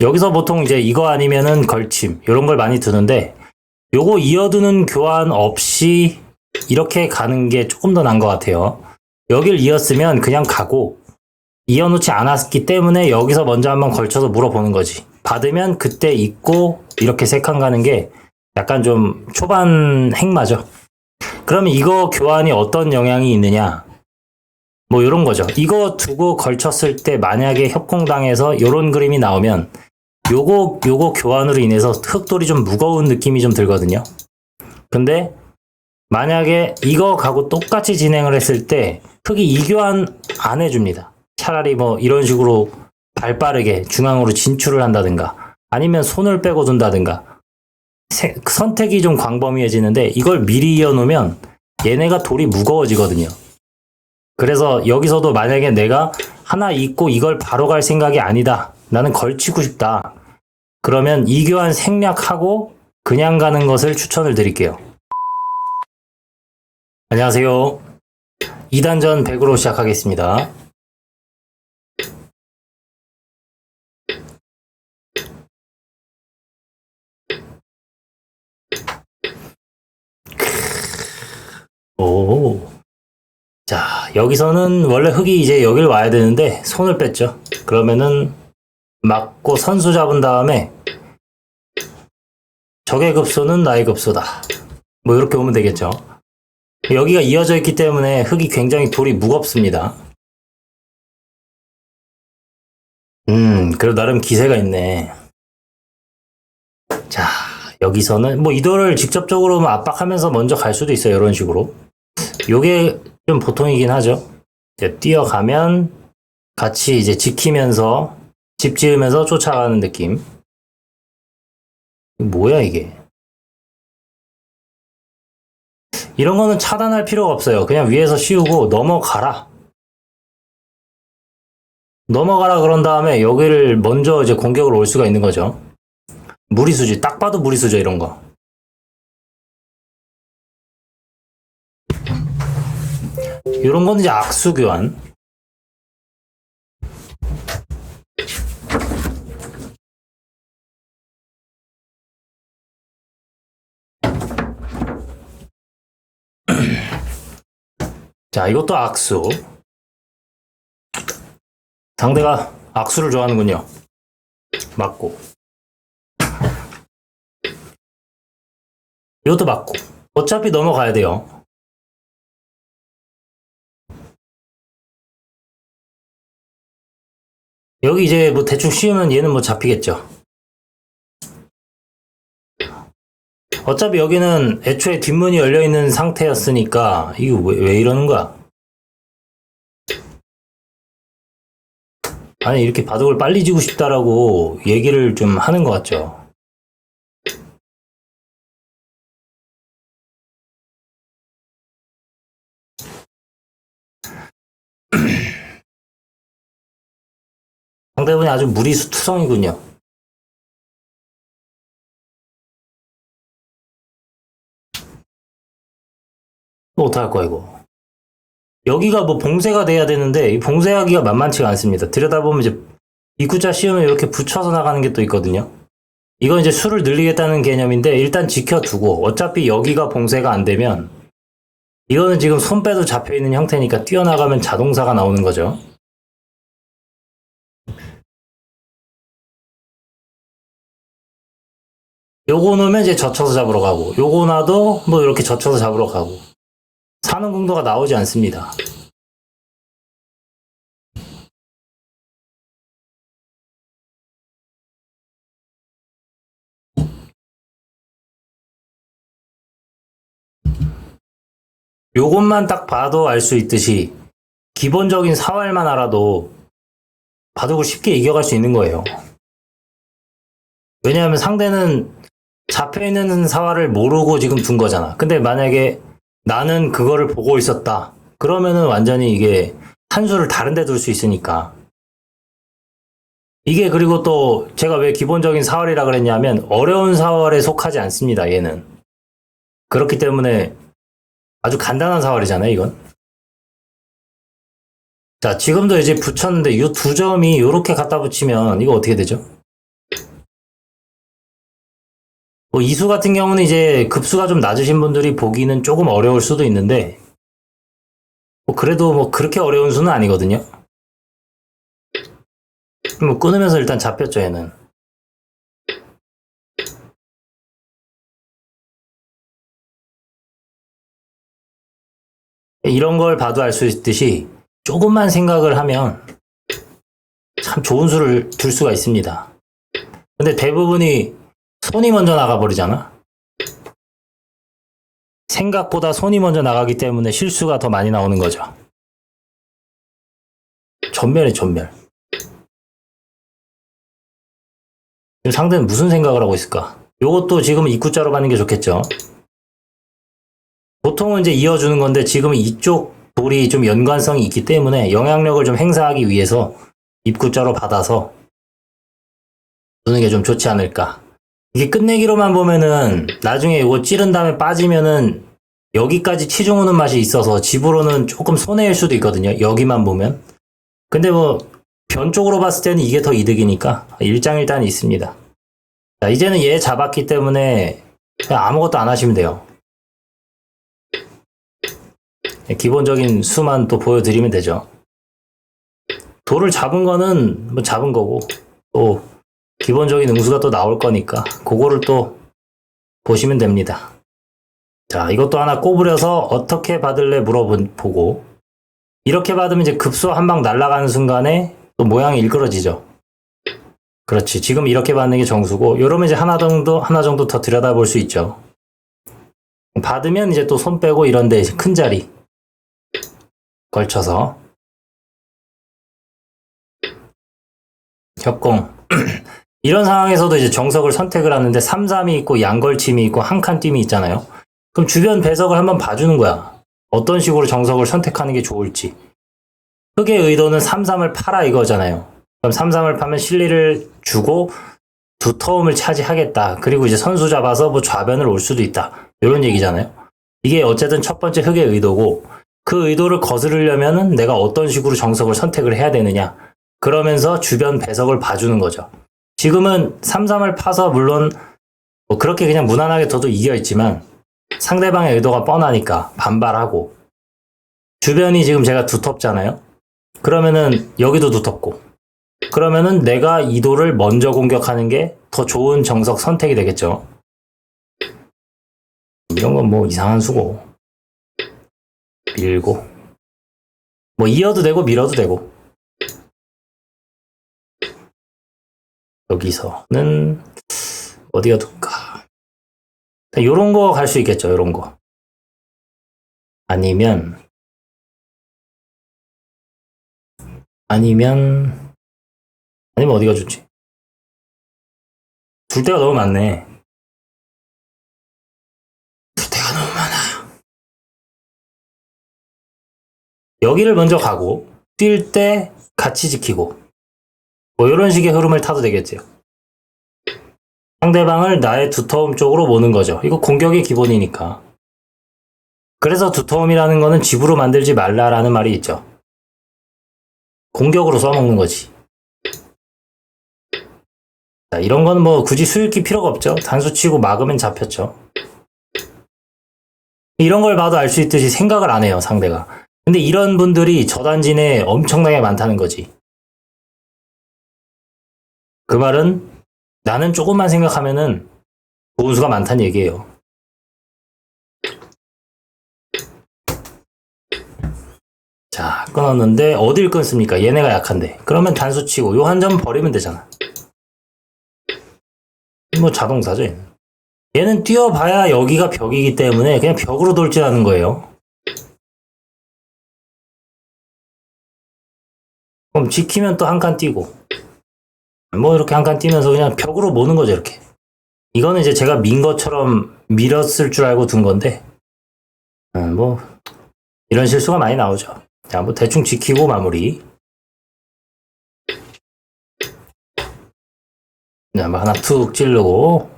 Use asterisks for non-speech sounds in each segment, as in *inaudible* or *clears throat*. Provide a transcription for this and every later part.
여기서 보통 이제 이거 아니면은 걸침 이런 걸 많이 두는데 요거 이어두는 교환 없이 이렇게 가는 게 조금 더 나은 것 같아요. 여길 이었으면 그냥 가고 이어놓지 않았기 때문에 여기서 먼저 한번 걸쳐서 물어보는 거지. 받으면 그때 입고 이렇게 세 칸 가는 게 약간 좀 초반 행마죠. 그러면 이거 교환이 어떤 영향이 있느냐? 뭐 이런 거죠. 이거 두고 걸쳤을 때 만약에 협공당해서 이런 그림이 나오면 요거 요거 교환으로 인해서 흑돌이 좀 무거운 느낌이 좀 들거든요. 근데 만약에 이거 가고 똑같이 진행을 했을 때 흑이 이 교환 안 해줍니다. 차라리 뭐 이런 식으로 발 빠르게 중앙으로 진출을 한다든가 아니면 손을 빼고 둔다든가 세- 선택이 좀 광범위해지는데 이걸 미리 이어놓으면 얘네가 돌이 무거워지거든요. 그래서 여기서도 만약에 내가 하나 잊고 이걸 바로 갈 생각이 아니다. 나는 걸치고 싶다. 그러면 이 교환 생략하고 그냥 가는 것을 추천을 드릴게요. 안녕하세요. 2단전 100으로 시작하겠습니다. 오. 자, 여기서는 원래 흙이 이제 여길 와야 되는데 손을 뺐죠. 그러면은 맞고 선수 잡은 다음에 적의 급소는 나의 급소다. 뭐 이렇게 오면 되겠죠. 여기가 이어져 있기 때문에 흙이 굉장히 돌이 무겁습니다. 음, 그래도 나름 기세가 있네. 자, 여기서는 뭐 이도를 직접적으로 압박하면서 먼저 갈 수도 있어요. 이런 식으로. 요게 좀 보통이긴 하죠. 뛰어가면 같이 이제 지키면서 집 지으면서 쫓아가는 느낌. 뭐야 이게? 이런 거는 차단할 필요가 없어요. 그냥 위에서 씌우고 넘어가라. 넘어가라 그런 다음에 여기를 먼저 이제 공격을 올 수가 있는 거죠. 무리수지. 딱 봐도 무리수죠, 이런 거. 이런 건 이제 악수 교환. 자, 이것도 악수. 상대가 악수를 좋아하는군요. 맞고. 이것도 맞고. 어차피 넘어가야 돼요. 여기 이제 뭐 대충 씌우면 얘는 뭐 잡히겠죠. 어차피 여기는 애초에 뒷문이 열려 있는 상태였으니까 이거 왜, 왜 이러는 거야? 아니 이렇게 바둑을 빨리 지고 싶다라고 얘기를 좀 하는 것 같죠. *clears throat* 상대분이 아주 무리수 투성이군요. 어떡할 거야 이거. 여기가 뭐 봉쇄가 돼야 되는데 이 봉쇄하기가 만만치가 않습니다. 들여다보면 이제 입구자 씌우면 이렇게 붙여서 나가는 게 또 있거든요. 이건 이제 수를 늘리겠다는 개념인데 일단 지켜두고 어차피 여기가 봉쇄가 안 되면 이거는 지금 손 빼도 잡혀 있는 형태니까 뛰어나가면 자동사가 나오는 거죠. 요거 놓으면 이제 젖혀서 잡으러 가고 요거 놔도 뭐 이렇게 젖혀서 잡으러 가고 사는 공도가 나오지 않습니다. 요것만 딱 봐도 알 수 있듯이 기본적인 사활만 알아도 바둑을 쉽게 이겨갈 수 있는 거예요. 왜냐하면 상대는 잡혀 있는 사활을 모르고 지금 둔 거잖아. 근데 만약에 나는 그거를 보고 있었다. 그러면은 완전히 이게 한 수를 다른 데 둘 수 있으니까. 이게 그리고 또 제가 왜 기본적인 사활이라 그랬냐면 어려운 사활에 속하지 않습니다. 얘는. 그렇기 때문에 아주 간단한 사활이잖아요, 이건. 자, 지금도 이제 붙였는데 이 두 점이 이렇게 갖다 붙이면 이거 어떻게 되죠? 뭐 이수 같은 경우는 이제 급수가 좀 낮으신 분들이 보기는 조금 어려울 수도 있는데 뭐 그래도 뭐 그렇게 어려운 수는 아니거든요. 뭐 끊으면서 일단 잡혔죠 얘는. 이런 걸 봐도 알 수 있듯이 조금만 생각을 하면 참 좋은 수를 둘 수가 있습니다. 근데 대부분이 손이 먼저 나가버리잖아. 생각보다 손이 먼저 나가기 때문에 실수가 더 많이 나오는 거죠. 전멸이 전멸. 지금 상대는 무슨 생각을 하고 있을까? 요것도 지금은 입구자로 받는 게 좋겠죠. 보통은 이제 이어주는 건데 지금은 이쪽 돌이 좀 연관성이 있기 때문에 영향력을 좀 행사하기 위해서 입구자로 받아서 두는 게 좀 좋지 않을까. 이게 끝내기로만 보면은 나중에 이거 찌른 다음에 빠지면은 여기까지 치중 오는 맛이 있어서 집으로는 조금 손해일 수도 있거든요. 여기만 보면. 근데 뭐 변 쪽으로 봤을 때는 이게 더 이득이니까 일장일단이 있습니다. 자, 이제는 얘 잡았기 때문에 아무것도 안 하시면 돼요. 기본적인 수만 또 보여드리면 되죠. 돌을 잡은 거는 뭐 잡은 거고 또 기본적인 응수가 또 나올 거니까 그거를 또 보시면 됩니다. 자, 이것도 하나 꼬부려서 어떻게 받을래 물어보고 이렇게 받으면 이제 급소 한 방 날아가는 순간에 또 모양이 일그러지죠. 그렇지. 지금 이렇게 받는 게 정수고 이러면 이제 하나 정도 하나 정도 더 들여다볼 수 있죠. 받으면 이제 또 손 빼고 이런데 큰 자리 걸쳐서 *clears throat* 협공 *clears throat* 이런 상황에서도 이제 정석을 선택을 하는데 3, 3이 있고 양걸침이 있고 한칸 띄이 있잖아요. 그럼 주변 배석을 한번 봐주는 거야. 어떤 식으로 정석을 선택하는 게 좋을지. 흑의 의도는 3, 3을 팔아 이거잖아요. 그럼 3, 3을 파면 실리를 주고 두터움을 차지하겠다. 그리고 이제 선수 잡아서 뭐 좌변을 올 수도 있다. 이런 얘기잖아요. 이게 어쨌든 첫 번째 흑의 의도고 그 의도를 거스르려면은 내가 어떤 식으로 정석을 선택을 해야 되느냐. 그러면서 주변 배석을 봐주는 거죠. 지금은 3, 3을 파서 물론 뭐 그렇게 그냥 무난하게 둬도 이겨 있지만 상대방의 의도가 뻔하니까 반발하고 주변이 지금 제가 두텁잖아요. 그러면은 여기도 두텁고 그러면은 내가 이도를 먼저 공격하는 게 더 좋은 정석 선택이 되겠죠. 이런 건 뭐 이상한 수고 밀고 뭐 이어도 되고 밀어도 되고 여기서는 어디가 둘까? 요런 거 갈 수 있겠죠, 요런 거. 아니면, 아니면, 아니면 어디가 좋지? 둘 데가 너무 많네. 둘 데가 너무 많아. 여기를 먼저 가고, 뛸 때 같이 지키고, 뭐 이런 식의 흐름을 타도 되겠죠. 상대방을 나의 두터움 쪽으로 모는 거죠. 이거 공격의 기본이니까. 그래서 두터움이라는 거는 집으로 만들지 말라라는 말이 있죠. 공격으로 써먹는 거지. 자, 이런 거는 뭐 굳이 수익기 필요가 없죠. 단수 치고 막으면 잡혔죠. 이런 걸 봐도 알 수 있듯이 생각을 안 해요, 상대가. 근데 이런 분들이 저단지 내에 엄청나게 많다는 거지. 그 말은 나는 조금만 생각하면은 좋은 수가 많다는 얘기예요. 자, 끊었는데 어딜 끊습니까? 얘네가 약한데. 그러면 단수 치고 요 한 점 버리면 되잖아. 뭐 자동사죠. 얘는. 얘는 뛰어봐야 여기가 벽이기 때문에 그냥 벽으로 돌진하는 거예요. 그럼 지키면 또 한 칸 뛰고 뭐 이렇게 한 칸 뛰면서 그냥 벽으로 모는 거죠 이렇게. 이거는 이제 제가 민 것처럼 밀었을 줄 알고 둔 건데 음, 뭐 이런 실수가 많이 나오죠. 자 뭐 대충 지키고 마무리. 자, 뭐 하나 툭 찌르고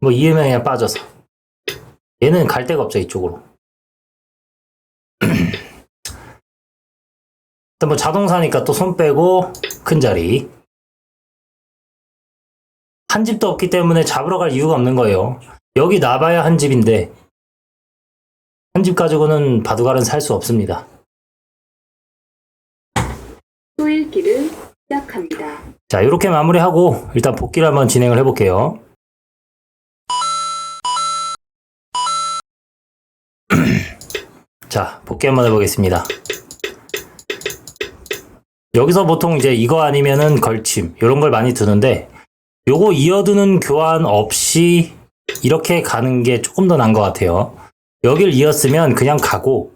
뭐 이음에 그냥 빠져서. 얘는 갈 데가 없죠 이쪽으로. *clears throat* 일단 뭐 자동사니까 또 손 빼고 큰 자리 한 집도 없기 때문에 잡으러 갈 이유가 없는 거예요. 여기 나봐야 한 집인데 한 집 가지고는 바둑알은 살 수 없습니다. 소일기를 시작합니다. 자, 이렇게 마무리하고 일단 복기를 한번 진행을 해볼게요. *clears throat* 자, 복귀 한번 해보겠습니다. 여기서 보통 이제 이거 아니면은 걸침, 이런 걸 많이 두는데, 요거 이어두는 교환 없이 이렇게 가는 게 조금 더 나은 것 같아요. 여길 이었으면 그냥 가고,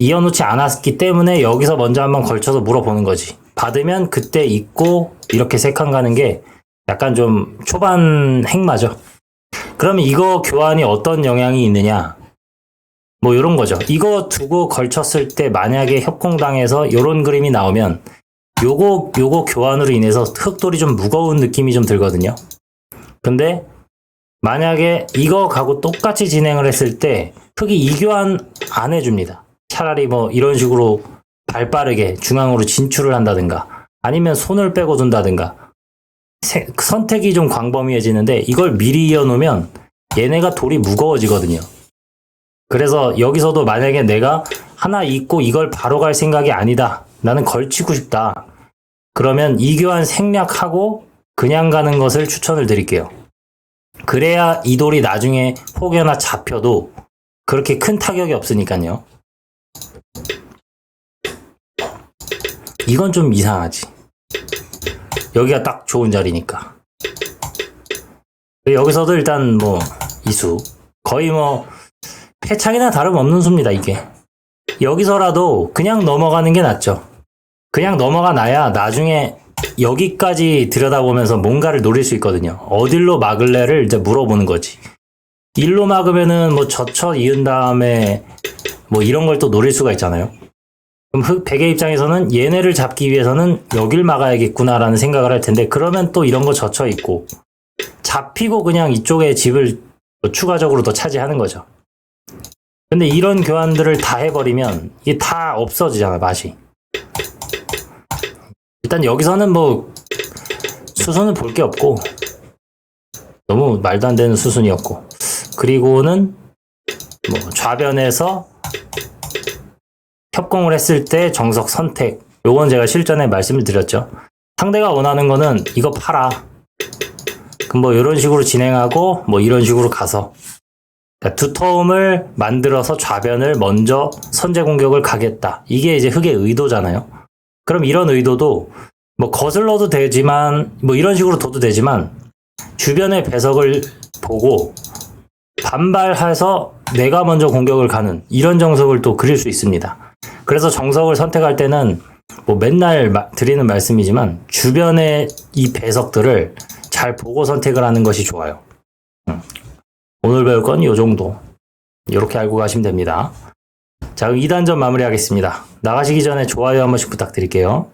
이어놓지 않았기 때문에 여기서 먼저 한번 걸쳐서 물어보는 거지. 받으면 그때 있고 이렇게 세 칸 가는 게 약간 좀 초반 행마죠. 그러면 이거 교환이 어떤 영향이 있느냐? 뭐 이런 거죠. 이거 두고 걸쳤을 때 만약에 협공당해서 이런 그림이 나오면 요거 요거 교환으로 인해서 흑돌이 좀 무거운 느낌이 좀 들거든요. 근데 만약에 이거 가고 똑같이 진행을 했을 때 흑이 이 교환 안 해줍니다. 차라리 뭐 이런 식으로 발 빠르게 중앙으로 진출을 한다든가 아니면 손을 빼고 둔다든가 세- 선택이 좀 광범위해지는데 이걸 미리 이어놓으면 얘네가 돌이 무거워지거든요. 그래서 여기서도 만약에 내가 하나 있고 이걸 바로 갈 생각이 아니다. 나는 걸치고 싶다. 그러면 이 교환 생략하고 그냥 가는 것을 추천을 드릴게요. 그래야 이 돌이 나중에 혹여나 잡혀도 그렇게 큰 타격이 없으니까요. 이건 좀 이상하지. 여기가 딱 좋은 자리니까. 여기서도 일단 뭐 이수 거의 뭐 패착이나 다름없는 수입니다 이게. 여기서라도 그냥 넘어가는 게 낫죠. 그냥 넘어가 놔야 나중에 여기까지 들여다보면서 뭔가를 노릴 수 있거든요. 어딜로 막을래를 이제 물어보는 거지. 일로 막으면은 뭐 저쳐 이은 다음에 뭐 이런 걸 또 노릴 수가 있잖아요. 그럼 흑 백의 입장에서는 얘네를 잡기 위해서는 여길 막아야겠구나라는 생각을 할 텐데 그러면 또 이런 거 젖혀 있고 잡히고 그냥 이쪽에 집을 또 추가적으로 더 차지하는 거죠. 근데 이런 교환들을 다 해버리면 이게 다 없어지잖아 맛이. 일단 여기서는 뭐 수순을 볼게 없고 너무 말도 안 되는 수순이었고 그리고는 뭐 좌변에서 협공을 했을 때 정석 선택. 요건 제가 실전에 말씀을 드렸죠. 상대가 원하는 거는 이거 팔아. 그럼 뭐 이런 식으로 진행하고 뭐 이런 식으로 가서 그러니까 두터움을 만들어서 좌변을 먼저 선제 공격을 가겠다. 이게 이제 흑의 의도잖아요. 그럼 이런 의도도 뭐 거슬러도 되지만 뭐 이런 식으로 둬도 되지만 주변의 배석을 보고 반발해서 내가 먼저 공격을 가는 이런 정석을 또 그릴 수 있습니다. 그래서 정석을 선택할 때는 뭐 맨날 마- 드리는 말씀이지만 주변의 이 배석들을 잘 보고 선택을 하는 것이 좋아요. 음. 오늘 배울 건 이 정도. 이렇게 알고 가시면 됩니다. 자, 그럼 2단전 마무리하겠습니다. 나가시기 전에 좋아요 한 번씩 부탁드릴게요.